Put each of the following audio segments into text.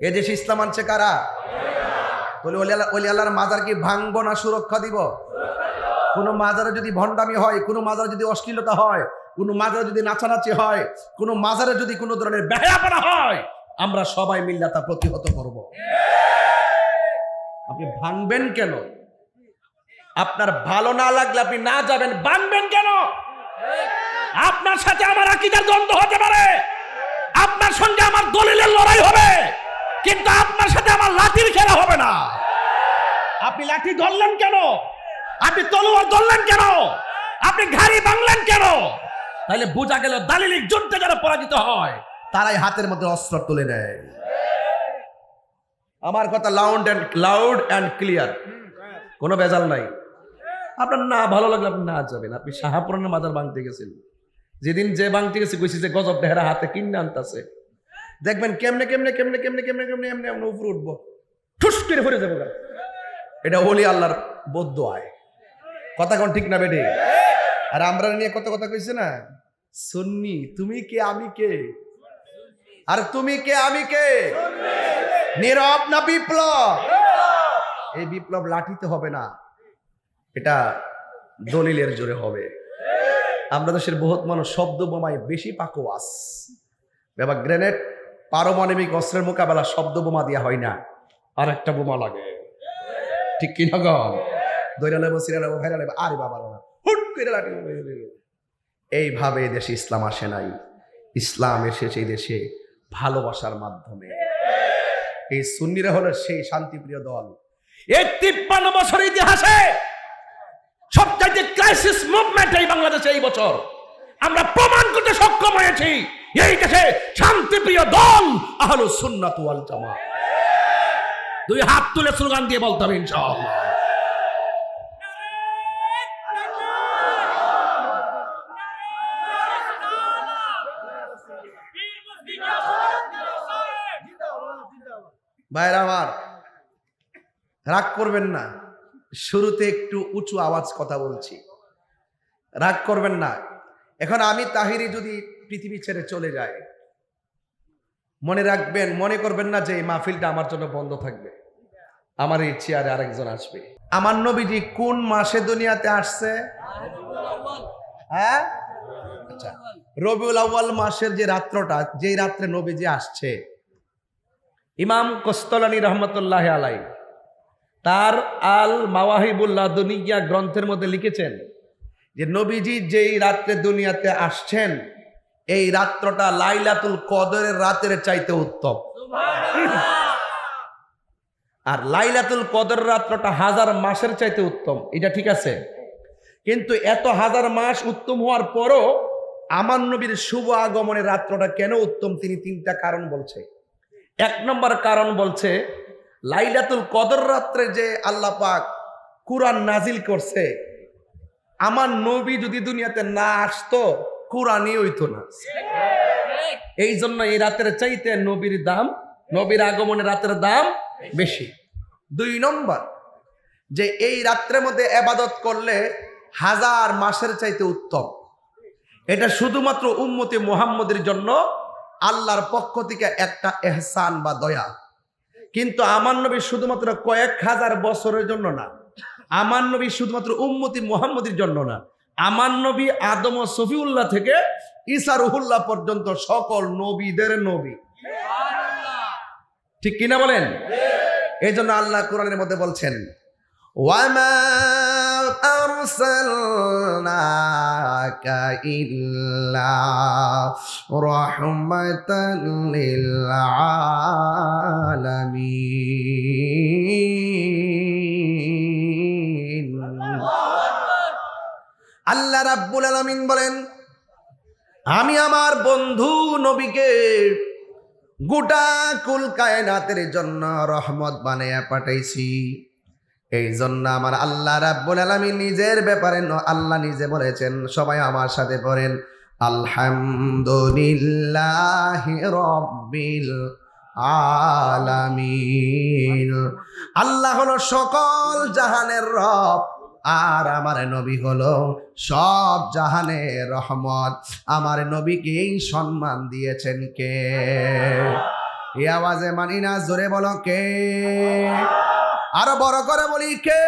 এ দেশে ইসলাম আনছে কারা? বলে অলি আল্লাহর মাজার কি ভাঙবো না সুরক্ষা দিব? কোনো মাজারে যদি ভণ্ডামি হয়, কোনো মাজারে যদি অশ্লীলতা হয়, কোনো মাজারে যদি নাচানাচি হয়, কোনো মাজারে যদি কোনো ধরনের বেহায়াপনা হয়, আমরা সবাই মিল্লা তা প্রতিহত করব। আপনি ভাঙবেন কেন? আপনার ভালো না লাগলে আপনি না যাবেন, ভাঙবেন কেন? আপনার সাথে আমার আকিদার দ্বন্দ্ব হতে পারে। আপনার সঙ্গে আমার দলিলের লড়াই হবে। কিন্তু আপনার সাথে আমার লাঠির খেলা হবে না। আপনি লাঠি ধরলেন কেন? আপনি তলোয়ার ধরলেন কেন? আপনি ঘাড়ি ভাঙলেন কেন? তাহলে বোঝা গেল দালিলিক যুদ্ধে যারা পরাজিত হয় তারাই হাতের মধ্যে অস্ত্র তুলে নেয়। আমার কথা loud and loud and clear কোনো বেজাল নাই। আপনার না ভালো লাগলে আপনি না যাবেন। আপনি শাহাপুরানের মাজার ভাঙতে গেছেন। যেদিন যে ভাঙতে গেছে কইছি যে গজব ডেহরা হাতে কিনে আনতেছে। দেখবেন কেমনে কেমনে কেমনে কেমনে কেমনে কেমনে, এমনি এমনি উপরে উঠবো। ঠুস করে ভরে যাব। এটা ওলি আল্লাহর বদ্ধ আয় কথা কোন ঠিক না বেটে আর আমরা নিয়ে কত কথা কইছে না? সুন্নি, তুমি কে, আমি কে? আর তুমি কে, আমি কে? নীরব না বিপ্লব? এই বিপ্লব লাঠিতে হবে না। এটা দলিলের জোরে হবে। আমরা দেশের বহুত মানুষ শব্দ বোমায় বেশি পাকোয়াস। ব্যাপার, গ্রেনেড পারমাণবিক অস্ত্রের মোকাবেলা শব্দ বোমা দেওয়া হয় না। আর একটা বোমা লাগে। ঠিক কি না গম দৈরা লেবো সিরা লেবো ভাইরা লেবো আরে বাবা বাবা। হুট করে লাঠি এইভাবে দেশে ইসলাম আসে নাই। ইসলাম এসেছে এই দেশে ভালোবাসার মাধ্যমে। এই সুন্নিরা হলো সেই শান্তিপ্রিয় দল। এই তিপ্পান্ন বছর ইতিহাসে সবচাইতে ক্রাইসিস মুভমেন্ট এই বাংলাদেশে এই বছর। আমরা প্রমাণ করতে সক্ষম হয়েছি। এই দেশে শান্তিপ্রিয় দল আহলো সুন্নাত ওয়াল জামাত। দুই হাত তুলে স্লোগান দিয়ে বলতে হবে ইনশাআল্লাহ। ভাইরা আমার, রাগ করবেন না। শুরুতে একটু উঁচু আওয়াজ কথা বলছি। রাগ করবেন না। এখন আমি তাহিরি যদি পৃথিবী ছেড়ে চলে যায় মনে রাখবেন, মনে করবেন না যে এই মাহফিলটা আমার জন্য বন্ধ থাকবে। আমার এই চেয়ারে আরেকজন আসবে। আমার নবীজি কোন মাসে দুনিয়াতে আসছে? হ্যাঁ? আচ্ছা রবিউল মাসের যে রাত্রটা, যেই রাত্রে নবীজি আসছে, ইমাম কোস্তলানী রহমতুল্লাহ আলাই তার আল মাওয়াহিবুল্লাহ দুনিয়া গ্রন্থের মধ্যে লিখেছেন যে নবীজি যেই রাত্রে দুনিয়াতে আসছেন এই রাত্রটা লাইলাতুল কদরের রাতের চাইতে উত্তম। আর লাইলাতুল কদর রাত্রটা হাজার মাসের চাইতে উত্তম এটা ঠিক আছে? কিন্তু এত হাজার মাস উত্তম হওয়ার পরও আমার নবীর শুভ আগমনের রাত্রটা কেন উত্তম তিনি তিনটা কারণ বলছে। এক নম্বর কারণ বলছে লাইলাতুল কদর রাত্রে যে আল্লাহ পাক কুরআন নাজিল করছে আমার নবী যদি দুনিয়াতে না আসতো, কোরআনই হইতো না। এই জন্য এই রাতের চাইতে নবীর দাম, নবীর আগমনে রাতের দাম বেশি। দুই নম্বর, যে এই রাত্রের মধ্যে এবাদত করলে হাজার মাসের চাইতে উত্তম। এটা শুধুমাত্র উম্মতি মুহাম্মদের জন্য, আল্লাহর পক্ষ থেকে একটা এহসান বা দয়া। কিন্তু আমার নবী শুধুমাত্র কয়েক হাজার বছরের জন্য না আমার নবী শুধুমাত্র উম্মতি মুহাম্মদের জন্য না, আমার নবী আদম ও সফিউল্লাহ থেকে ঈসা রুহুল্লাহ পর্যন্ত সকল নবীদের নবী। ঠিক কিনা বলেন? এই জন্য আল্লাহ কোরআনের মধ্যে বলছেন, ওয়ামা লিল আল্লাহ রাব্বুল আলামিন বলেন, আমি আমার বন্ধু নবীকে গোটা কুল কায়নাতের জন্য রহমত বানাইয়া পাঠাইছি। এই জন্য আমার আল্লাহ রাব্বুল আলামিন নিজের ব্যাপারে আল্লাহ নিজে বলেছেন, সবাই আমার সাথে পড়েন, আলহামদুলিল্লাহ রব্বিল আলামিন। আল্লাহ হলো সকল জাহানের রব। আর আমার নবী হলো সব জাহানের রহমত আমার নবীকে এই সম্মান দিয়েছেন কে এই আওয়াজে মানি না জোরে বলো কে আরো বড় করে বলি কে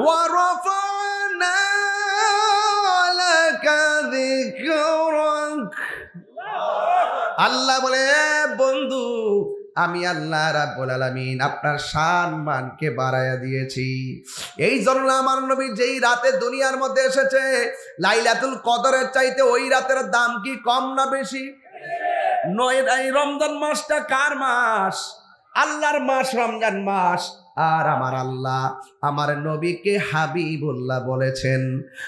ورفعنا لك ذكرك আল্লাহ বলে "এ বন্ধু আমি আল্লাহ রাব্বুল আলামিন আপনার শান মানকে বাড়াইয়া দিয়েছি। এই জন্য আমার নবী যেই রাতে দুনিয়ার মধ্যে এসেছে, লাইলাতুল কদরের চাইতে ওই রাতের দাম কি কম না বেশি? নয়, এই রমজান মাসটা কার মাস? আল্লাহর মাস, রমজান মাস। আর আমার আল্লাহ আমার নবীকে হাবিবুল্লাহ বলেছেন।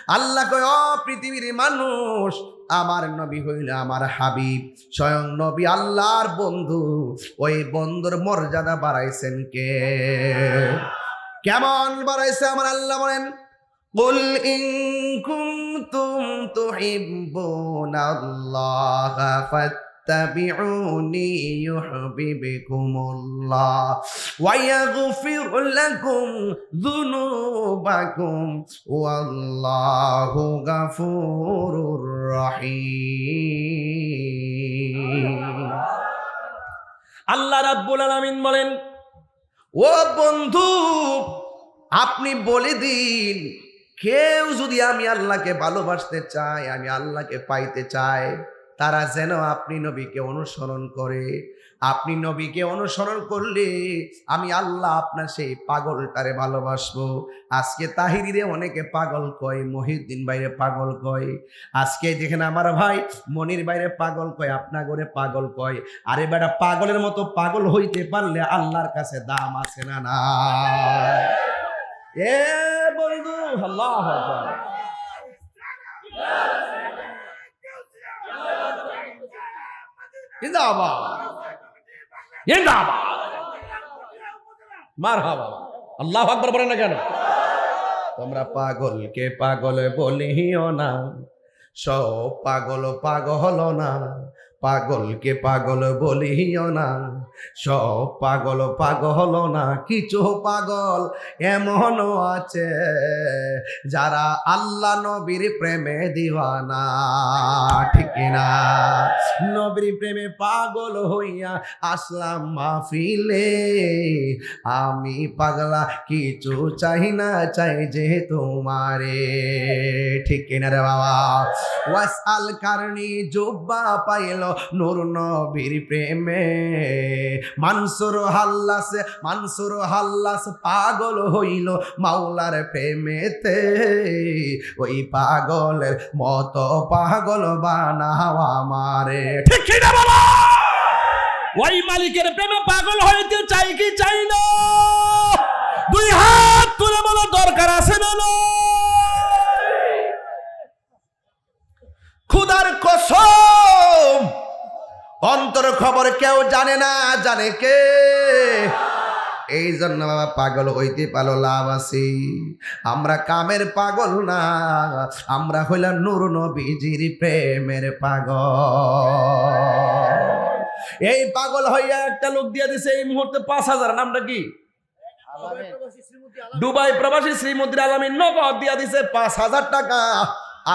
আল্লাহ কয়, অ পৃথিবীর মানুষ আমার নবী হইল আমার হাবিব স্বয়ং নবী আল্লাহর বন্ধু ওই বন্ধুর মর্যাদা বাড়াইছেন কে কেমন বাড়াইছে আমার আল্লাহ বলেন قل إن كنتم تحبون الله فاتبعوني يحببكم الله ويغفر لكم ذنوبكم والله غفور رحيم আল্লাহ রাব্বুল আলামিন বলেন ও বন্ধু আপনি বলে দিন কেউ যদি আমি আল্লাহকে ভালোবাসতে চায় আমি আল্লাহকে পাইতে চাই তারা যেন আপনি নবীকে অনুসরণ করে। আপনি নবীকে অনুসরণ করলে আমি আল্লাহ আপনার সেই পাগলটারে ভালোবাসবো। আজকে তাহিরিরে অনেকে পাগল কয়, মহিউদ্দিন বাইরে পাগল কয়। আজকে যেখানে আমার ভাই মনির বাইরে পাগল কয় আপনা করে পাগল কয়। আরে বেটা, পাগলের মতো পাগল হইতে পারলে আল্লাহর কাছে দাম আছে না না এ বন্ধু, আল্লাহ জিন্দাবাদ। জিন্দাবাদ। মারহাবা। আল্লাহ আকবর বলে না কেন? তোমরা পাগলকে পাগল বলিও না সব পাগল পাগল না পাগলকে পাগল বলিও না। সব পাগল পাগল না কিছু পাগল এমনও আছে যারা আল্লাহ নবীর প্রেমে দিওয়ানা। ঠিক না? নবীর প্রেমে পাগল হইয়া আসলাম মাহফিলে। আমি পাগলা, কিছু চাই না, চাই যে তোমারে। ঠিক কিনা রে বাবা? ওয়াসাল কারণী জুব্বা পাইল নূর নবীর প্রেমে। মানসুর হাল্লাস মানসুর হাল্লাস পাগল হইল মাওলার প্রেমেতে। ওই পাগলের মতো পাগল বানাও আমারে। ঠিক না বাবা? ওই মালিকের প্রেমে পাগল হইতে চাই কি চাই না? দুই হাত তুলে বলো, দরকার আছে না? খুদার কসম অন্তর খবর কেউ জানে না, জানে কে? এই জন্য বাবা পাগল হইতে পারো, লাভ আছি। আমরা কামের পাগল না, আমরা হইলাম নূর নবীজির প্রেমের পাগল। এই পাগল হইয়া একটা লোক দিয়ে দিছে, এই মুহূর্তে পাঁচ হাজার, নামটা কি? দুবাই প্রবাসী শ্রীমন্দির আলমী নগদ দিয়া দিছে পাঁচ হাজার টাকা।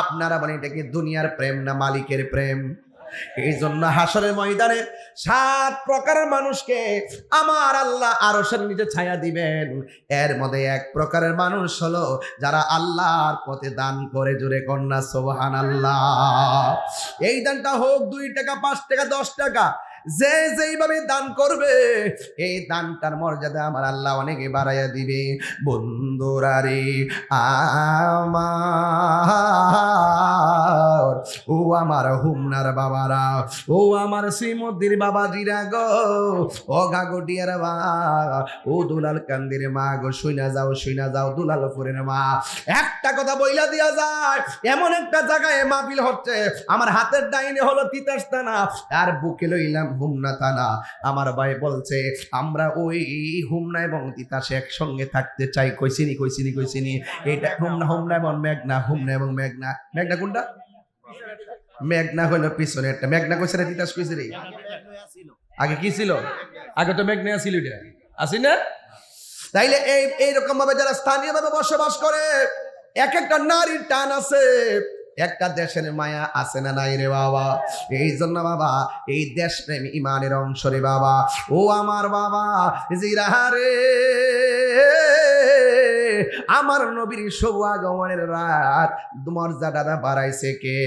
আপনারা মানে এটা কি দুনিয়ার প্রেম না মালিকের প্রেম? এই জন্য হাসরের ময়দানে সাত প্রকারের মানুষকে আমার আল্লাহ আরশের নিচে ছায়া দিবেন। এর মধ্যে এক প্রকারের মানুষ হলো যারা আল্লাহর পথে দান করে জুড়ে কন্যা সোহান আল্লাহ এই দানটা হোক দুই টাকা, পাঁচ টাকা, দশ টাকা যে যেইভাবে দান করবে, এই দানটার মর্যাদা আমার আল্লাহ অনেকে বাড়াইয়া দিবে। বন্ধুরা রে, আমার, ও আমার হুমনার বাবারা, ও আমার শ্রীমদ্দির বাবাজিরা গো, ও গাগটিয়ার মা, ও দুলাল কান্দির মা গো, শুইনা যাও শুইনা যাও, দুলাল ফুরের মা। একটা কথা বইলা দিয়া যায়, এমন একটা জায়গায় মাহফিল হচ্ছে, আমার হাতের ডাইনে হলো তিতাস থানা আর বুকে লইলাম হুমনা আমার ভাই বলছে আমরা ওই হুমনা এবং তিতাসে একসঙ্গে থাকতে চাই। কইছিনি কইছিনি কইছিনি এটা হুমনা হুমনা এবং মেঘনা হুমনা এবং মেঘনা। মেঘনা কোনটা? মেঘনা হইল পিছনে একটা। মেঘনা কইছে রে তিতাস কইছে রে। আগে কি ছিল? আগে তো মেঘ নেয়া ছিল এটা। আসি না? তাইলে এই এইরকম ভাবে যারা স্থানীয় ভাবে বসবাস করে এক একটা নারীর টান আছে। একটা দেশের মায়া আছে না নাই রে বাবা? এই জন্য বাবা, এই দেশ প্রেম ইমানের অংশ রে বাবা। ও আমার বাবা জিরাহারে আমার নবীর শুভ আগমনের রাত মর্যাদাটা বাড়াইছে কে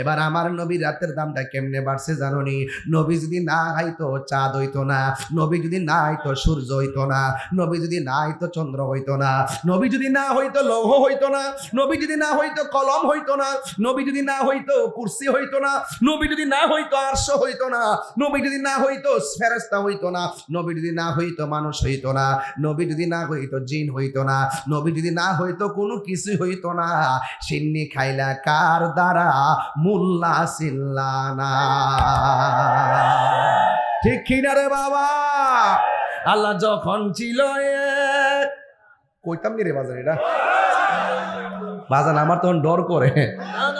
এবার আমার নবীর রাতের দামটা কেমনে বাড়ছে জানোনি নবী যদি না হইতো চাঁদ হইতো না নবী যদি না হইতো সূর্য হইতো না নবী যদি না হইতো চন্দ্র হইতো না নবী যদি না হইতো লৌহ হইতো না নবী যদি না হইতো কলম হইতো না নবী যদি না হইতো কুর্সি হইতো না নবী যদি না হইতো আরশ হইতো না নবী যদি না হইতো ফেরেস্তা হইতো না নবী যদি না হইতো মানুষ হইতো না নবী যদি না হইতো জিন হইতো না। নবী যদি না হইতো, কোনো কিছু হইতো না। সিন্নি খাইলা কার দ্বারা? মুল্লা সিল্লানা ঠিক কিনা রে বাবা? আল্লাহ যখন ছিল কইতাম নি রে বাজার এটা? বাজান, আমার তখন ডর করে।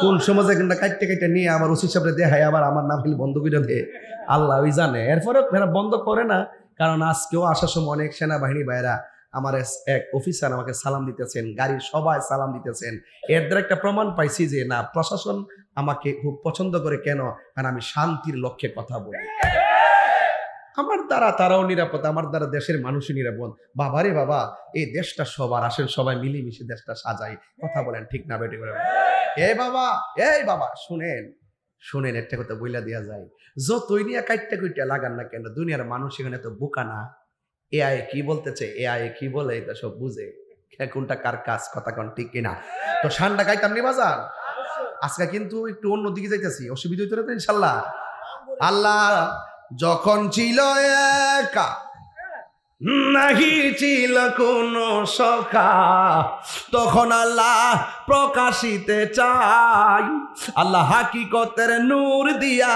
কোন সময় একটা কাটতে কাটতে নিয়ে আমার ওসি সাহেবরে দেখায়, আবার আমার নাম খালি বন্ধ করে দে আল্লাহ ওই জানে। এরপরে বন্ধ করে না। কারণ আজকেও আসার সময় অনেক সেনাবাহিনী ভাইরা আমার এক অফিসার আমাকে সালাম দিতেছেন, গাড়ির সবাই সালাম দিতেছেন। এর দ্বারা একটা প্রমাণ পাইছি যে, না, প্রশাসন আমাকে খুব পছন্দ করে কেন? কারণ আমি শান্তির লক্ষ্যে কথা বলি। আমার দ্বারা তারাও নিরাপদ, আমার দ্বারা দেশের মানুষই নিরাপদ। বাবারে বাবা, এই দেশটা সবার, আসেন সবাই মিলেমিশে দেশটা সাজাই। কথা বলেন, ঠিক না, বেটি করে এ বাবা, এই বাবা, শুনেন শুনেন, একটা কথা বইলা দেওয়া যায়। যতই নিয়ে কাইটটা কুইটা লাগান না কেন, দুনিয়ার মানুষ এখানে তো বোকা না। এ আই কি বলতেছে এ আই কি বলে? এটা সব বুঝে। কে কোনটা কার কাজ? কথা কোন ঠিক কিনা? তো ঠান্ডা গাইতাম নি বাজার? আজকে কিন্তু একটু অন্যদিকে যাইতেছি। অসুবিধা হইতো না ইনশাল্লাহ। আল্লাহ যখন ছিল একা, নাহি ছিল কোন সখা, তখন আল্লাহ প্রকাশিতে চাই। আল্লাহ হাকিকতের নূর দিয়া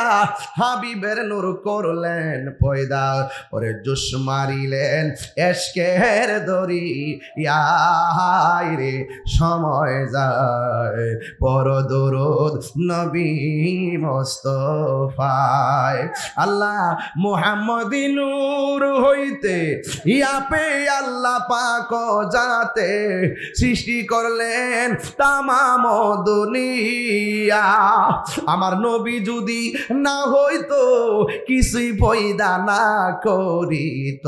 হাবিবের নূর করলেন পয়দা। ওরে জুস মারিলেন এসকের দরি ইয়াই রে, সময় যায় পর দরুদ নবী মোস্তফায়। আল্লাহ মুহাম্মদি নূর হইতে ইয়াপে আল্লাহ পাক যাতে সৃষ্টি করলেন তামাম দুনিয়া আমার নবী যদি না হইতো, কিছুই পয়দা না করিত।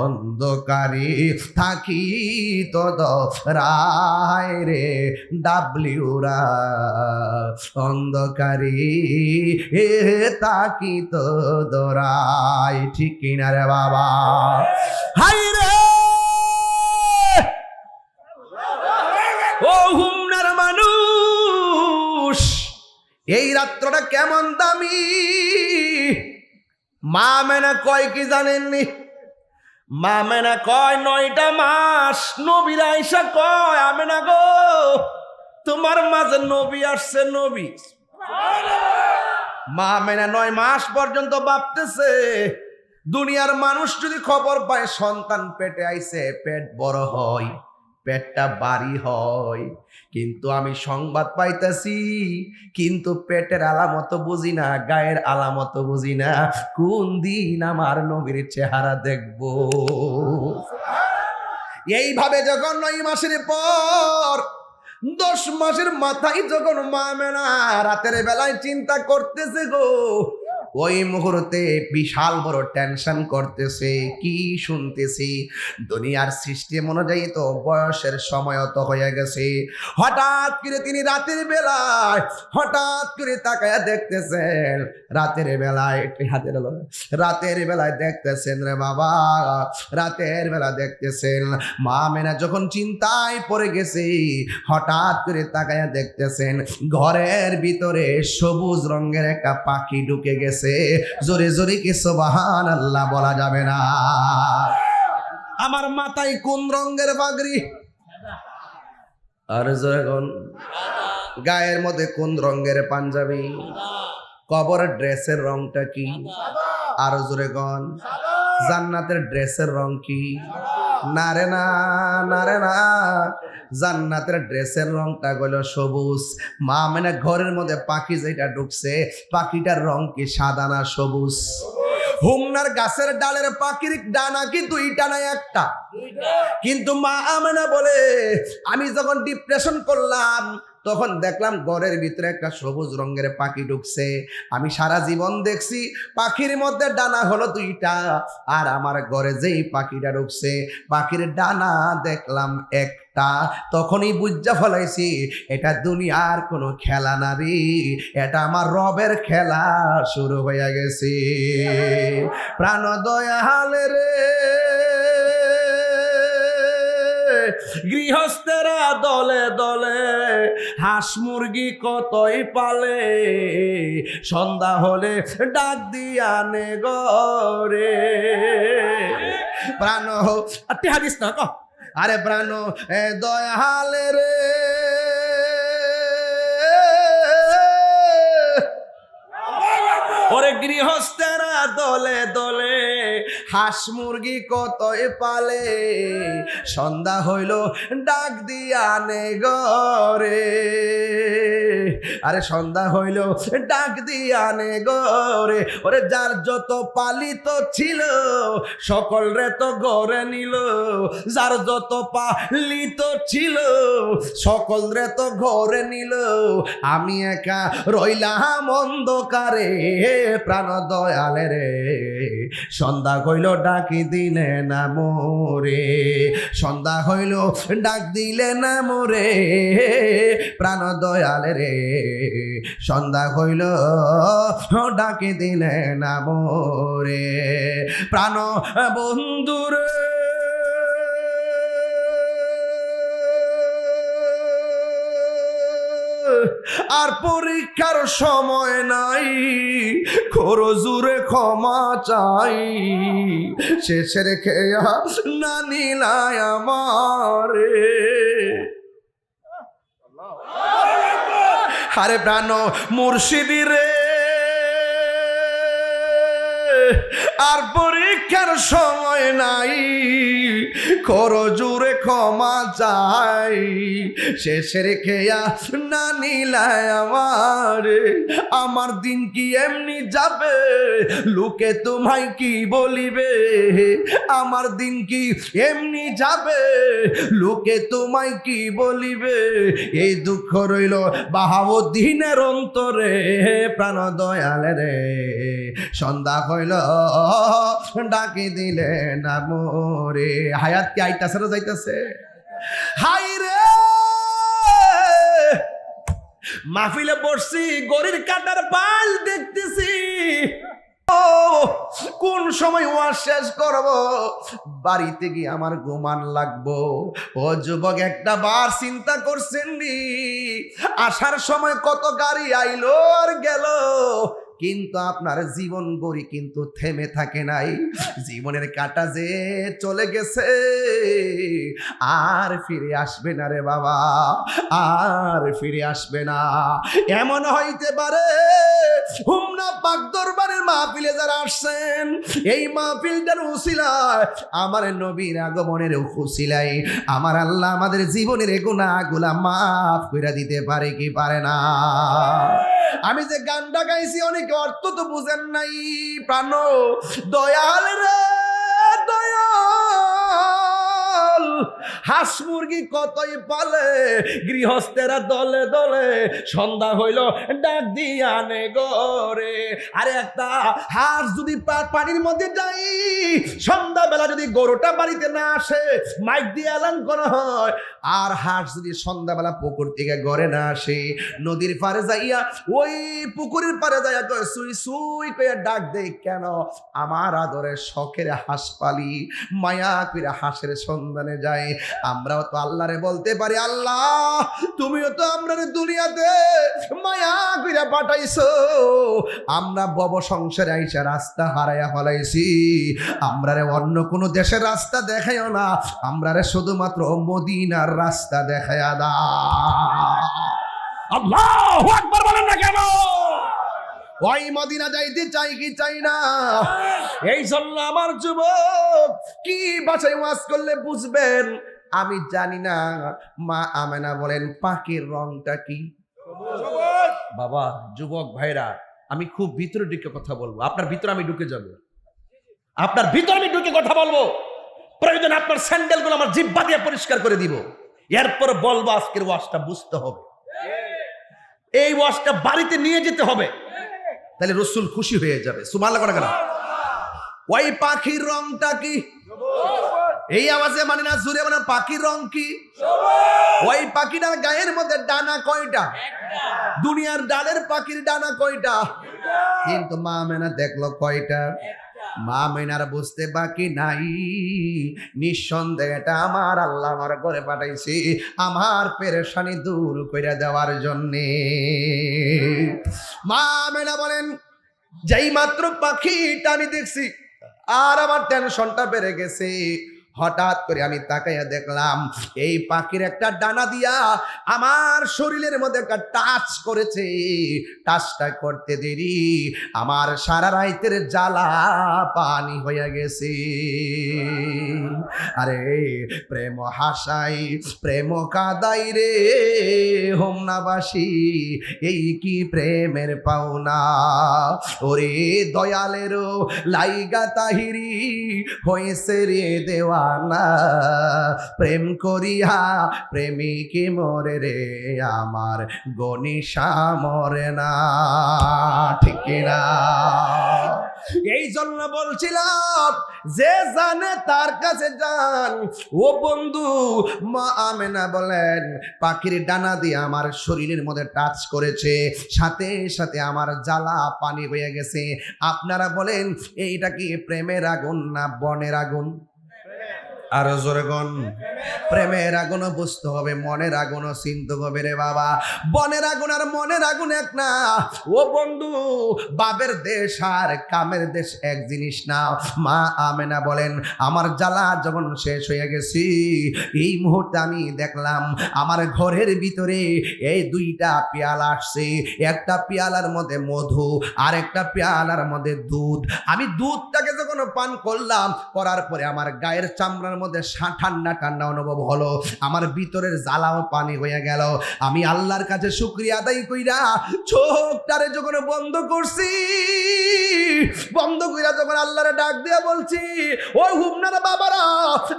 অন্ধকারে থাকি তো রায় রে ডাবলিউরা। অন্ধকারে এ তাকি দরাই ঠিক কিনা রে বাবা? হাই ও হুমনার মানুষ, এই রাত্রটা কেমন দামি? মা মেনা কয় কি জানেননি? মা মেনা কয়, নয়টা মাস নবীর আইসা কয় আমেনা গো, তোমার মাঝে নবী আসছে নবী। মা মেনা নয় মাস পর্যন্ত ভাবতেছে, দুনিয়ার মানুষ যদি খবর পায়, সন্তান পেটে আইছে পেট বড় হয়। পেটটা বাড়ি হয়। কিন্তু আমি সংবাদ পাইতাছি, কিন্তু পেটের আলামত বুঝি না, গায়ের আলামত বুঝি না, কোন দিন আমার নবীর চেহারা দেখব? এইভাবে যখন নয় মাসের পর, দশ মাসের মাথায় যখন মা মেনা রাতের বেলায় চিন্তা করতেছে গো ওই মুহূর্তে বিশাল বড় টেনশন করতেছে, কি শুনতেছি? দুনিয়ার সিস্টেম অনুযায়ী তো বয়সের সময় তো হয়ে গেছে। হঠাৎ করে তিনি রাতের বেলায়, হঠাৎ করে তাকায়া দেখতেছেন, রাতের বেলায় হাতের রাতের বেলায় দেখতেছেন রে বাবা, রাতের বেলা দেখতেছেন, মা মেনা যখন চিন্তায় পড়ে গেছে, হঠাৎ করে তাকায়া দেখতেছেন, ঘরের ভিতরে সবুজ রঙের একটা পাখি ঢুকে গেছে। জোরে জোরে কি সোবাহান আল্লাহ বলা যাবে না। আমার মাথায় কোন রঙের পাগড়ি? আর যখন গায়ের মধ্যে কোন রঙের পাঞ্জাবি? কবরের ড্রেসের রংটা কি? আর জোরে গন জান্নাতের ড্রেসের রং কি? না রে না না রে না। জান্নাতের ড্রেসের রংটা গেল সবুজ। মা মানে ঘরের মধ্যে পাখি যেটা ঢুকছে পাখিটার রং কি সাদা না সবুজ? হুমনার গাছের ডালের পাখির ডানা কিন্তু ইটা নাই একটা? কিন্তু মা আমেনা বলে আমি যখন ডিপ্রেশন করলাম তখন দেখলাম ঘরের ভিতরে একটা সবুজ রঙের পাখি ঢুকছে। আমি সারা জীবন দেখছি পাখির মধ্যে ডানা হলো দুইটা, আর আমার ঘরে যেই পাখিটা ঢুকছে, পাখির ডানা দেখলাম একটা। তখনই বুঝা ফলাইছি, এটা দুনিয়ার কোনো খেলা না রে, এটা আমার রবের খেলা শুরু হয়ে গেছে। প্রাণ দয়াল রে। গৃহস্থেরা দলে দলে হাঁস মুরগি কতই পালে? সন্ধ্যা হলে ডাক দিয়ানে গরে প্রাণ হাদিস না, ক। আরে প্রাণ দয়াল রে। ওরে গৃহস্থেরা দলে দলে হাঁস মুরগি কতই পালে? সন্ধ্যা হইল, ডাক দিয়ানে গরে আরে সন্ধ্যা হইল, ডাক দিয়ানে গরে ওরে যার যত পালিত ছিল, সকল রে তো গড়ে নিল। যার যত পালিত ছিল, সকল রে তো ঘরে নিল। আমি একা রইলাম অন্ধকারে, প্রাণ দয়ালে রে। সন্ধ্যা হইল, ডাকি দিলে না মোরে। সন্ধ্যা হইল, ডাক দিলে না মোরে। প্রাণ দয়ালে রে। সন্ধ্যা হইল, ডাকি দিলে না মোরে। প্রাণ বন্ধুরে আর পরীক্ষার সময় নাই। খরজুরে ক্ষমা চাই। শেষের খেয়া না নাই আমারে। আরে প্রাণ মুর্শিদি আর পরীক্ষার সময় নাই। করজুরে ক্ষমা চাই। শেষের খেয়া না নিলায় আমার। আমার দিন কি এমনি যাবে? লোকে তোমায় কি বলিবে? আমার দিন কি এমনি যাবে? লোকে তোমায় কি বলিবে? এই দুঃখ রইল বাহাবুদ্দিনের অন্তরে প্রাণ দয়ালে রে। সন্ধ্যা হইল। ডাকি দিলে না মোরে। হায়াত কি আইতাছে না যাইতাছে? হাই রে! মাহফিলে বসছি, গরির কাটার পাল দেখতেছি। কোন সময় ওয়াজ শেষ করব? বাড়িতে গিয়ে আমার ঘুমান লাগবো। ও যুবক, একটা বার চিন্তা করছেন নি? আসার সময় কত গাড়ি আইলো আর গেল? কিন্তু আপনার জীবন গড়ি কিন্তু থেমে থাকে নাই। জীবনের কাটা যে চলে গেছে, আর ফিরে আসবে না রে বাবা, আর ফিরে আসবে না। এমন হইতে পারে, হুমনা পাক দরবারের মাহফিলে যারা আসছেন, এই মাহফিলটার উসিলায় আমার নবীর আগমনের উসিলাই আমার আল্লাহ আমাদের জীবনের গুণাগুলা মাফ করে দিতে পারে কি পারে না? আমি যে গানটা গাইছি অনেকে অর্থ তো বুঝেন নাই প্রাণ। দয়াল রে হাঁস মুরগি কতই পালে? গৃহস্থেরা দলে দলে সন্ধ্যা হইল, ডাক দিয়ানে গরে আরে একটা হাঁস যদি পানির মধ্যে যাই সন্ধ্যাবেলা যদি গরুটা বাড়িতে না আসে, মাইক দিয়ে এলান করা হয়। আর হাঁস যদি সন্ধ্যাবেলা পুকুর থেকে গড়ে না আসে, নদীর পারে যাইয়া, ওই পুকুরের পারে যাইয়া কয়, সুই সুই কইয়া ডাক দেই কেন? আমার আদরের শখের হাঁস পালি, মায়া কইরা হাঁসের সন্ধানে যায়। আমরাও তো আল্লাহরে বলতে পারি আল্লাহ তুমিও তো আমরা দুনিয়াতে মায়া কইরা পাঠাইছো। আমরা বব সংসারে আইসা রাস্তা হারাইয়া ফলাইছি। আমরা রে অন্য কোনো দেশের রাস্তা দেখাইও না। আমরা রে শুধুমাত্র মদিনার রাস্তা দেখাইয়া দা আল্লাহ আকবার বলেন না কেন? ওই মদিনা যাইতে চাই কি চাই না? এই জন্য আমার যুবক কি বাসায় ওয়াজ করলে বুঝবেন? আমি জানি না। মা আমেনা বলেন পাখির রংটা কি? বাবা যুবক ভাইরা আমি খুব ভিতরে ঢুকে কথা বলব। আপনার ভিতরে আমি ঢুকে যাব। আপনার ভিতরে আমি ঢুকে কথা বলব। প্রয়োজন আপনার স্যান্ডেলগুলো আমার জিব্বা দিয়ে পরিষ্কার করে দিব। এরপর বলব আজকের ওয়াজটা বুঝতে হবে। এই ওয়াশটা বাড়িতে নিয়ে যেতে হবে। তাহলে রসুল খুশি হয়ে যাবে। সুমাল করে কেন ওই পাখির রংটা কি? এই আওয়াজে মানে না জুড়ে মানে পাখির রং কি? ওই পাখিটার গায়ের মধ্যে ডানা কয়টা? দুনিয়ার ডালের পাখির ডানা কয়টা? কিন্তু মা মেনা দেখল কয়টা? মা মেনার বুঝতে বাকি নাই। নিঃসন্দেহে এটা আমার আল্লাহ আমার ঘরে পাঠাইছি আমার পেরেশানি দূর করে দেওয়ার জন্যে। মা মেনা বলেন যেই মাত্র পাখিটা আমি দেখছি আর আমার টেনশনটা বেড়ে গেছে। হঠাৎ করে আমি তাকাইয়া দেখলাম, এই পাখির একটা ডানা দিয়া আমার শরীরের মধ্যে একটা টাচ করেছে। টাচটা করতে দেরি, আমার সারা রাইতের জ্বালা পানি হয়ে গেছে। আরে, প্রেম হাসাই, প্রেম কাদাই রে, হোমনাবাসী, এই কি প্রেমের পাওনা? ওরে দয়ালেরও লাইগা তাহিরি, হয়েছে রে দেওয়ানা প্রেম করিয়া প্রেমিকে মরে রে, আমার গনিশা মরে না। ঠিক না? এই জন্য বলছিলাম, যে জানে তার কাছে যান। ও বন্ধু, মা আমেনা বলেন, পাখির ডানা দিয়ে আমার শরীরের মধ্যে টাচ করেছে, সাথে সাথে আমার জ্বালা পানি হয়ে গেছে। আপনারা বলেন, এইটা কি প্রেমের আগুন না বনের আগুন? আরও জোরে গন প্রেমের আগুনও বুঝতে হবে, মনের আগুনও চিনতে হবে রে বাবা। বনের আগুন আর মনের আগুন এক না। ও বন্ধু দেশ আর কামের দেশ এক জিনিস না। মা আমেনা বলেন, আমার জ্বালা যখন শেষ হয়ে গেছি, এই মুহূর্তে আমি দেখলাম আমার ঘরের ভিতরে এই দুইটা পেয়ালা আসছে। একটা পেয়ালার মধ্যে মধু আর একটা পেয়ালার মধ্যে দুধ। আমি দুধটাকে যখন পান করলাম, করার পরে আমার গায়ের চামড়ার মধ্যে ঠান্ডা ঠান্ডা অনুভব হলো। আমার ভিতরের জ্বালাও পানি হয়ে গেল। আমি আল্লাহর কাছে শুক্রিয়া আদায় কইরা চোখটারে যখন বন্ধ করছি, বন্ধ কইরা যখন আল্লাহরে ডাক দিয়া বলছি ওই হুমনার বাবারা,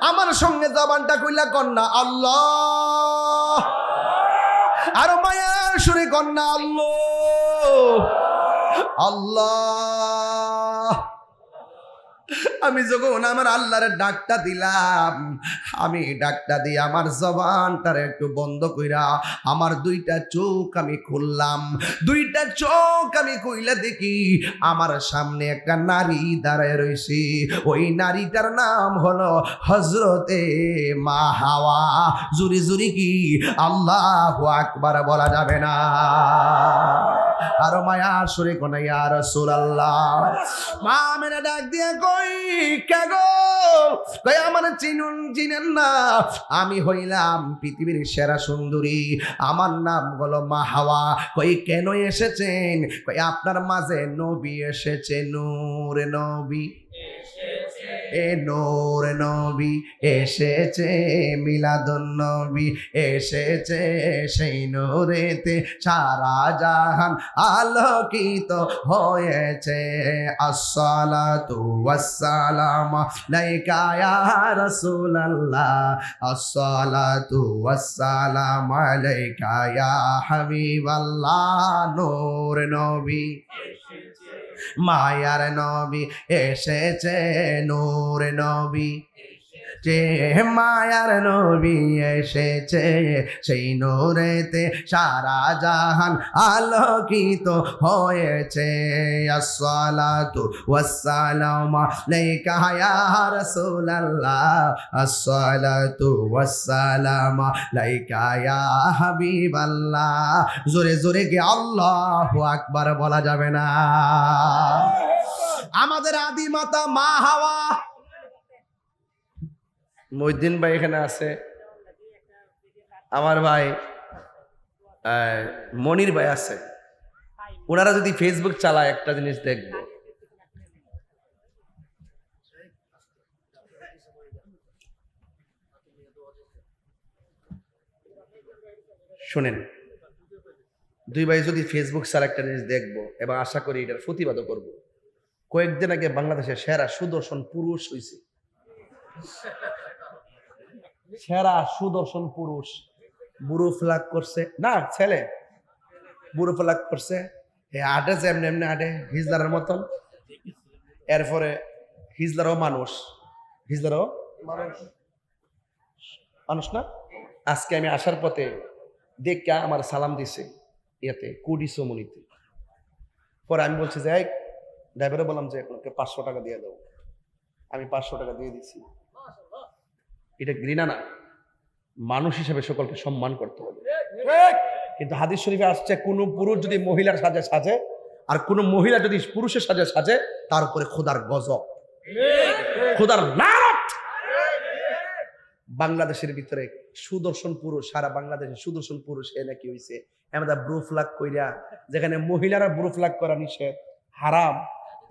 আমার সঙ্গে জবানটা কইলা কন্যা আল্লাহ। আরও মায়া সুরে কন্যা আল্লাহ। আল্লাহ। আমি যখন আমার আল্লাহর ডাকটা দিলাম, আমি ডাকটা দিয়ে আমার জবানটার একটু বন্ধ কইরা আমার দুইটা চোখ আমি খুললাম। দুইটা চোখ আমি কইলা দেখি আমার সামনে একটা নারী দাঁড়ায় রয়েছে ওই নারীটার নাম হলো হজরতে মা হাওয়া। জুরি জুরি কি আল্লাহ আকবার বলা যাবে না। আরও মায়া সুরে কোনাইয়া রসুল আল্লাহ মা মেরে ডাক দিয়ে কই, কে গো? কই, আমার চিনুন, চিনেন না। আমি হইলাম পৃথিবীর সেরা সুন্দরী। আমার নাম হলো মা হাওয়া। কই, কেন এসেছেন? কই, আপনার মাঝে নবী এসেছে, নূর নবী। এ নূর নবী এসেছে মিলাদুন নবী এসেছে সেই নূরেতে সারা জাহান আলোকিত হয়েছে। আসসালাতু ওয়াসসালাম লাইকা ইয়া রাসূলুল্লাহ। আসসালাতু ওয়াসসালাম আলাইকা ইয়া হাবিবাল্লাহ। নূর নবী মায়ার নবী এসেছে নূর নবী। যে মায়ার নবী এসেছে সেই নূরেতে সারা জাহান আলোকিত হয়েছে। আসসালাতু ওয়াসসালাম আলাইকা ইয়া রাসূলুল্লাহ। আসসালাতু ওয়াসসালাম আলাইকা ইয়া হাবিবাল্লাহ। জোরে জোরে কি আল্লাহু আকবার বলা যাবে না। আমাদের আদি মাতা মা হাওয়া মহিদ্দিন ভাই এখানে আছে, আমার ভাই মনির ভাই আছে। ওনারা যদি ফেসবুক চালায়, একটা জিনিস দেখব। শুনেন, দুই ভাই যদি ফেসবুক ছাড়া একটা জিনিস দেখব, এবং আশা করি এটার প্রতিবাদও করব। কয়েকদিন আগে বাংলাদেশের সেরা সুদর্শন পুরুষ হয়েছে সেরা সুদর্শন পুরুষ। বুড়ো ফ্লাগ করছে। না, ছেলে। বুড়ো ফলাক করছে। এ আটে যে এমনি আটে, হিজলারের মতন। এরপরে হিজলারও মানুষ। হিজলারও মানুষ। না? আজকে আমি আসার পথে দেখে আমার সালাম দিছে ইয়েতে কুডিসো মনিতে পরে আমি বলছি যে, এই ড্রাইভারে বললাম যে আপনাকে পাঁচশো টাকা দিয়ে দেবো আমি পাঁচশো টাকা দিয়ে দিছি। এটা ঘৃণা না। মানুষ হিসেবে সকলকে সম্মান করতে হবে। কিন্তু হাদিস শরীফে আসছে কোনো পুরুষ যদি মহিলার সাজে সাজে আর কোনো মহিলা যদি পুরুষের সাজে সাজে তার উপরে খোদার গজব। খোদার লানত! বাংলাদেশের ভিতরে সুদর্শন পুরুষ সারা বাংলাদেশের সুদর্শন পুরুষ এ নাকি হইছে। ব্রুফ লাগ কইরা যেখানে মহিলারা ব্রুফলাক করা নিষেধ হারাম।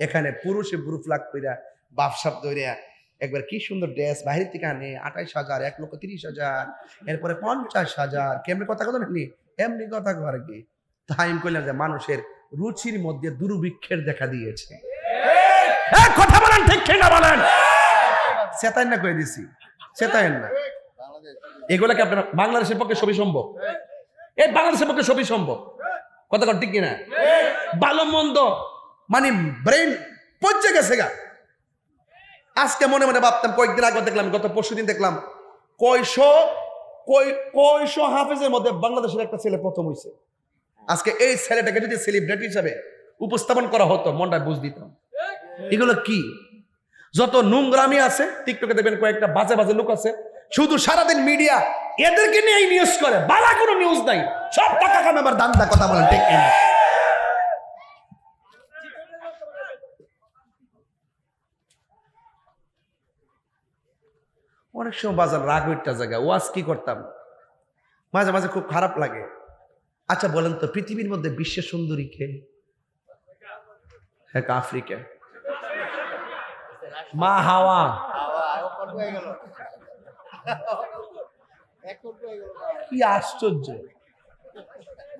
এখানে পুরুষে ব্রুফ লাগ কইরা বাপসাপ দইরা একবার কি সুন্দর ড্রেস বাহির থেকে আনে, আঠাইশ হাজার, এক লক্ষ তিরিশ হাজার, এরপরে পঞ্চাশ হাজার, কেমনি কথা কথা নাকি? এমনি কথা কর কি। তাই আমি যে মানুষের রুচির মধ্যে দুর্ভিক্ষের দেখা দিয়েছে। কথা বলেন, ঠিক ঠিক না বলেন? চেতাইন না কয়ে দিছি। চেতাইন না। এগুলাকে আপনার বাংলাদেশের পক্ষে সবই সম্ভব? এই বাংলাদেশের পক্ষে সবই সম্ভব। কথা ঠিক কিনা? ভালো মন্দ মানে ব্রেন পচে গেছে গা। আজকে মনে মনে ভাবতাম, কয়েকদিন আগে দেখলাম, গত পরশু দিন দেখলাম, কয়শো, কয়, কয়শো হাফেজের মধ্যে বাংলাদেশের একটা ছেলে প্রথম হয়েছে আজকে এই ছেলেটাকে যদি সেলিব্রিটি হিসাবে উপস্থাপন করা হতো, মনটা বুঝ দিতাম এগুলো কি? যত নোংরামি আছে টিকটকে দেখবেন কয়েকটা বাজে বাজে লোক আছে, শুধু সারাদিন মিডিয়া এদেরকে নিয়ে নিউজ করে, বালা কোনো নিউজ নাই। সব টাকা কামাবার দান্দা কথা বলেন ঠিক কিনা? অনেক সময় বাজার রাগ একটা জায়গা, ওয়াজ কি করতাম? মাঝে মাঝে খুব খারাপ লাগে। আচ্ছা বলেন তো, পৃথিবীর মধ্যে বিশ্বের সুন্দরী কে? হ্যাঁ আফ্রিকা। মা হাওয়া। কি আশ্চর্য।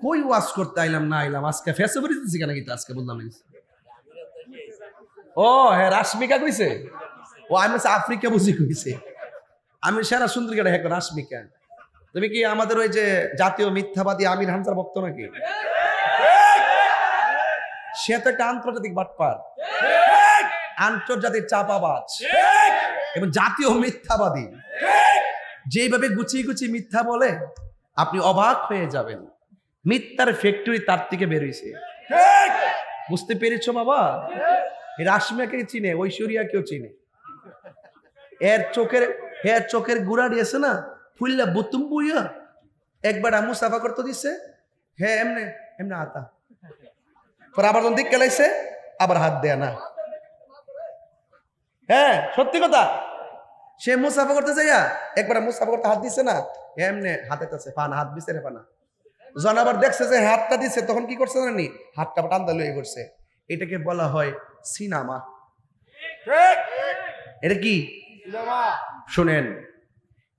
কই ওয়াজ করতে আইলাম, না আইলাম? আজকে ফেসবুক দিতেছি কেন কিন্তু আজকে বললাম ও হ্যাঁ রাশ্মিকা কইছে? ও, আমি আফ্রিকা বুঝি কইছে। আমি সেরা সুন্দরী কেটে হ্যাঁ রাশ্মিকা তুমি কি আমাদের ওই যে জাতীয় মিথ্যাবাদী আমির হামজার ভক্ত নাকি? সে তো একটা আন্তর্জাতিক বাটপার। আন্তর্জাতিক চাপাবাজ। এবং জাতীয় মিথ্যাবাদী। যেভাবে গুছিয়ে গুছিয়ে মিথ্যা বলে, আপনি অবাক হয়ে যাবেন। মিথ্যার ফ্যাক্টরি তার থেকে বেরিয়েছে। বুঝতে পেরেছ বাবা? রাশমিয়াকে চিনে, ঐশ্বরিয়াকেও চিনে। এর চোখের এর চোখের গুড়া দিয়েছে না? ফুললা বুতুম বুইয়া। একবার আমু সাফা করতে দিছে। হ্যাঁ এমনে এমনে আতা। পর আবার যখন দিক কেলাইছে আবার হাত দেয়া না। হ্যাঁ সত্যি কথা? সে মুসাফা করতে যাইয়া একবার মুসাফা করতে হাত দিছে না এমনে হাতে কাছে পানা হাত দিছে রে পানা যখন আবার দেখছে যে হাতটা দিছে তখন কি করছে জানি হাতটা টান্দা লয়ে করছে এটাকে বলা হয় সিনেমা। এটা কি? শুনেন,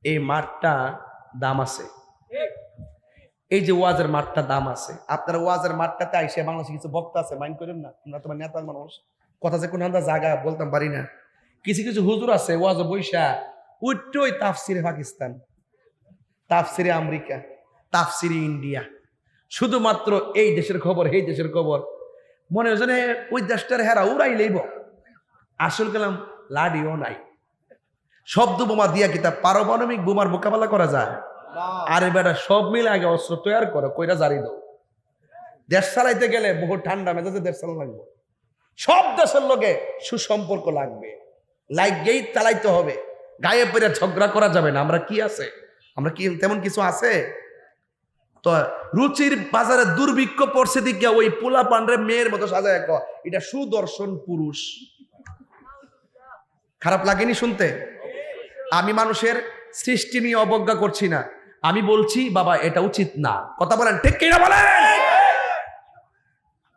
এই মাঠটা দাম আছে। এই যে ওয়াজের মাঠটা দাম আছে। আপনার ওয়াজের মাঠটাতে আইসে বাংলাদেশে কিছু বক্তা আছে, মাইন্ড করেন না? আমরা তোমার নেতা মানুষ। কথা যে কোন জায়গা বলতাম পারি না। কিছু কিছু হুজুর আছে, ওয়াজ বৈশা উঠোই তাফসিরে পাকিস্তান, তাফসিরে আমেরিকা, তাফসিরে ইন্ডিয়া। শুধুমাত্র এই দেশের খবর, এই দেশের খবর। মনে হয় ওই দেশটার হেরা উড়াই লইব। আসল কালাম লাডিও নাই। শব্দ বোমা দিয়া কি তা পারমাণবিক বোমার মোকাবেলা করা যায়? আরে বেটা সব মিলে আগে অস্ত্র তৈরি করো কইরা জারি দাও। দেশ চালাইতে গেলে বহু ঠান্ডা মেজাজে দেশ চালানো লাগবে। সব দেশের লোকে সুসম্পর্ক লাগবে। লাগেই চালাইতে হবে। গায়ে পেরে ঝগড়া করা যাবে না। আমরা কি আছে? আমরা কি তেমন কিছু আছে? তো রুচির বাজারে দুর্ভিক্ষ পড়ছে দিকে ওই পোলা পান্ডে মেয়ের মতো সাজায় এক এটা সুদর্শন পুরুষ। খারাপ লাগেনি শুনতে? আমি মানুষের সৃষ্টি নিয়ে অবজ্ঞা করছি না। আমি বলছি, বাবা, এটা উচিত না। কথা বলেন, ঠিক কিনা বলেন?